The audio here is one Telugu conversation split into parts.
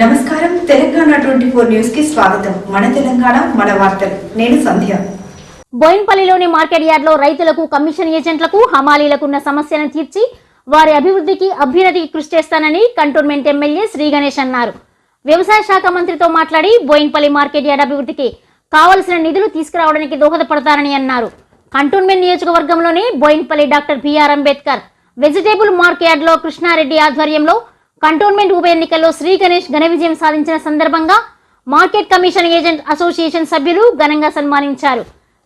నమస్కారం. తెలంగాణ ట్వంటీ ఫోర్ న్యూస్కి స్వాగతం. మన తెలంగాణ మన వార్తలు. నేను సంధ్య. బోయిన్పల్లిలోని మార్కెట్ యార్డ్లో రైతులకు కమిషన్ ఏజెంట్లకు హమాలీలకు ఉన్న సమస్యను తీర్చి వారి అభివృద్ధికి అభ్యున్నతికి కృషి చేస్తానని కంటోన్మెంట్ ఎమ్మెల్యే శ్రీ గణేష్ అన్నారు. వ్యవసాయ శాఖ మంత్రితో మాట్లాడి బోయిన్పల్లి మార్కెట్ యార్డ్ అభివృద్ధికి కావలసిన నిధులు తీసుకురావడానికి దోహదపడతారని అన్నారు. కంటోన్మెంట్ నియోజకవర్గంలోని Bowenpally doctor BR Ambedkar vegetable market Krishnareddy ఆధ్వర్యంలో కంటోన్మెంట్ ఉప ఎన్నికల్లో శ్రీ గణేష్ ఘన విజయం సాధించిన సందర్భంగా మార్కెట్ కమిషన్ ఏజెంట్ అసోసియేషన్ సభ్యులు ఘనంగా సన్మానించారు.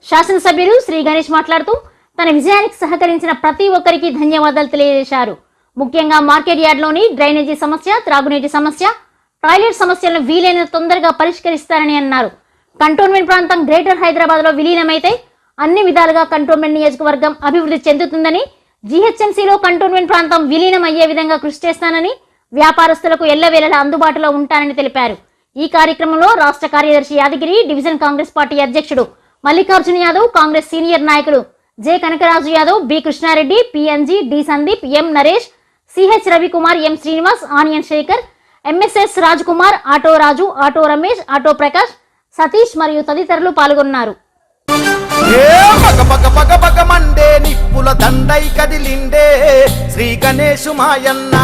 శాసనసభ్యులు శ్రీ గణేష్ మాట్లాడుతూ తన విజయానికి సహకరించిన ప్రతి ఒక్కరికి ధన్యవాదాలు తెలియజేశారు. ముఖ్యంగా మార్కెట్ యార్డ్లోని డ్రైనేజీ సమస్య త్రాగునీటి సమస్య టాయిలెట్ సమస్యలను వీలైన తొందరగా పరిష్కరిస్తారని అన్నారు. కంటోన్మెంట్ ప్రాంతం గ్రేటర్ హైదరాబాద్లో విలీనమైతే అన్ని విధాలుగా కంటోన్మెంట్ నియోజకవర్గం అభివృద్ధి చెందుతుందని జీహెచ్ఎంసీలో కంటోన్మెంట్ ప్రాంతం విలీనం అయ్యే విధంగా కృషి చేస్తానని వ్యాపారస్తులకు ఎల్లవేళలా అందుబాటులో ఉంటానని తెలిపారు. ఈ కార్యక్రమంలో రాష్ట్ర కార్యదర్శి యాదగిరి డివిజన్ కాంగ్రెస్ పార్టీ అధ్యక్షుడు మల్లికార్జున యాదవ్ కాంగ్రెస్ సీనియర్ నాయకులు J. Kanakaraju Yadav B. Krishnareddy PNG D. Sandeep M. Naresh CH Ravikumar M. Srinivas onion Shekar MSS Raj Kumar auto Raju auto Ramesh auto Prakash Satish మరియు తదితరులు పాల్గొన్నారు. ఏ దండై కదిలిండే శ్రీ గణేశు మాయన్న.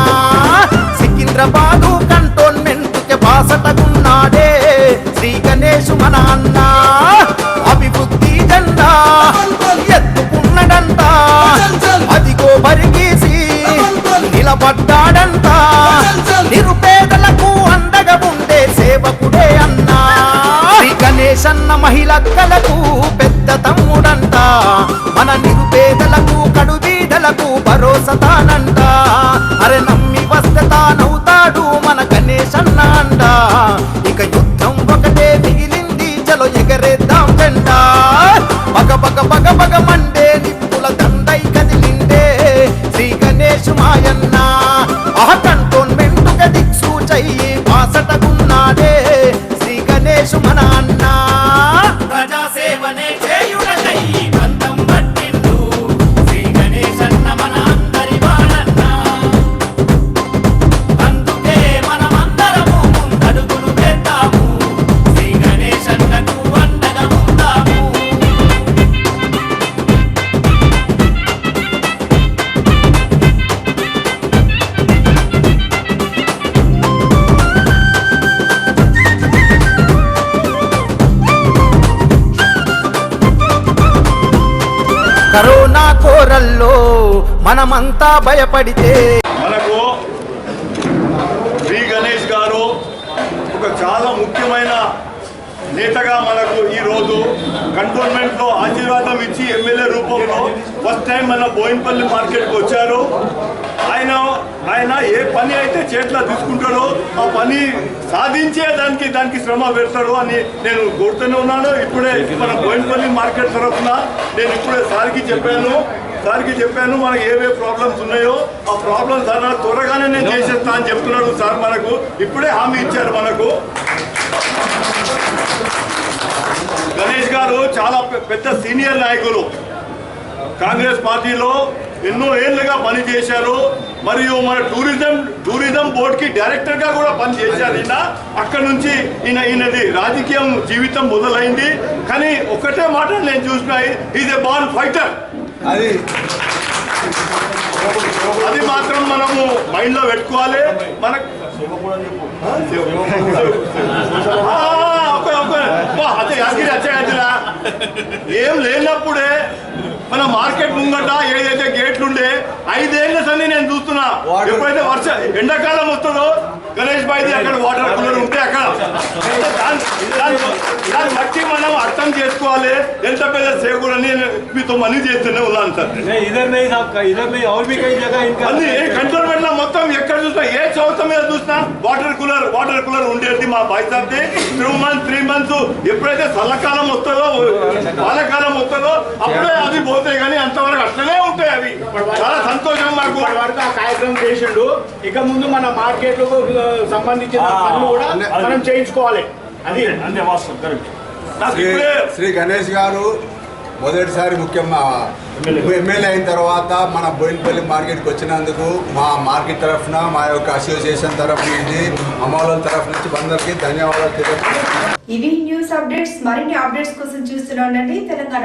సికింద్రాబాదు కంటోన్మెంట్కి బాసటగున్నాడే శ్రీ గణేశు మన అన్న. అభివృద్ధి జెండా ఎత్తుకున్నడంట అదిగో బరిగీసి నిలబడ్డాడంట. నిరుపేదలకు అండగా ఉండే సేవకుడే అన్నా. శ్రీ గణేష్ అన్న మహిళక్కలకు పెద్ద తమ్ముడంట. మన నిరు భరోసా తానంట అరే నమ్మి వస్తే తానవుతాడు మన గణేష్ అన్న అంట ఇక యుద్ధం ఒకటే మిగిలింది చలో ఎగరేద్దాం జంట. పగ పగ పగ పగ మండే నిప్పుల దండై కదిలిండే శ్రీ గణేష్ మాయన్న. ఆ కంటోన్మెంట్ దిక్సూచయ్యి చెయ్యి శ్రీ గణేష్ మనా కరోనా కోరల్లో మనమంతా భయపడితే మనకు శ్రీ గణేష్ గారు ఒక చాలా ముఖ్యమైన నేతగా మనకు ఈ రోజు ఆశీర్వాదం ఇచ్చి ఎమ్మెల్యే రూపంలో ఫస్ట్ టైం మన బోయినపల్లి మార్కెట్కి వచ్చారు. ఆయన ఆయన ఏ పని అయితే చేతిలో తీసుకుంటాడో ఆ పని సాధించే దానికి దానికి శ్రమ పెడతాడు అని నేను కోరుతూనే ఉన్నాను. ఇప్పుడే మన బోయినపల్లి మార్కెట్ తరఫున నేను ఇప్పుడే సార్కి చెప్పాను. సార్కి చెప్పాను మనకి ఏవే ప్రాబ్లమ్స్ ఉన్నాయో ఆ ప్రాబ్లమ్స్ అన్న త్వరగానే నేను చేసేస్తా అని చెప్తున్నాడు సార్ మనకు. ఇప్పుడే హామీ ఇచ్చారు మనకు. గణేష్ గారు చాలా పెద్ద సీనియర్ నాయకులు. కాంగ్రెస్ పార్టీలో ఎన్నో ఏళ్ళుగా పనిచేశారు మరియు మన టూరిజం టూరిజం బోర్డుకి డైరెక్టర్గా కూడా పనిచేశారు ఈయన అక్కడ నుంచి ఈయన ఈయనది రాజకీయం జీవితం మొదలైంది. కానీ ఒకటే మాట నేను చూసిన ఈజ్ ఎ బాన్ ఫైటర్ అది. అది మాత్రం మనము మైండ్లో పెట్టుకోవాలి మనకు అదే యాదగిరి. ఏం లేనప్పుడే మన మార్కెట్ ముంగట ఏదైతే గేట్లు ఉండే ఐదేళ్ళ సన్ని నేను చూస్తున్నా ఎప్పుడైతే వర్ష ఎండాకాలం వస్తుందో గణేష్ బాయిది అక్కడ వాటర్ కూలర్ ఉంటే అక్కడ చేసుకోవాలి? ఎంత పెద్ద సేకుడు మీతో మనీ చేస్తూనే ఉన్నాను సార్ అన్ని కంట్రోల్ పెట్టిన మొత్తం ఎక్కడ చూసినా ఏ సంస్థ మీద చూసినా వాటర్ కూలర్ వాటర్ కూలర్ ఉండేది మా బాయిసాబ్ది త్రీ మంత్ త్రీ మంత్స్ ఎప్పుడైతే చల్లకాలం వస్తుందో వానకాలం వస్తుందో అప్పుడే అది పోతాయి కానీ అంతవరకు అట్లనే ఉంటాయి అవి. చాలా సంతోషం మాకు. వరకు కార్యక్రమం చేసిండు. ఇక ముందు మన మార్కెట్లకు సంబంధించిన పనులు కూడా మనం చేయించుకోవాలి. అది. అంతే వాస్తవం శ్రీ శ్రీ గణేష్ గారు మొదటిసారి ముఖ్యంగా ఎమ్మెల్యే అయిన తర్వాత మన బోయిన్పల్లి మార్కెట్కి వచ్చినందుకు మా మార్కెట్ తరఫున మా యొక్క అసోసియేషన్ తరఫు నుంచి అమ్మవారి తరఫు నుంచి అందరికీ ధన్యవాదాలు తెలియజేస్తున్నాను న్యూస్ అప్డేట్స్ తెలంగాణ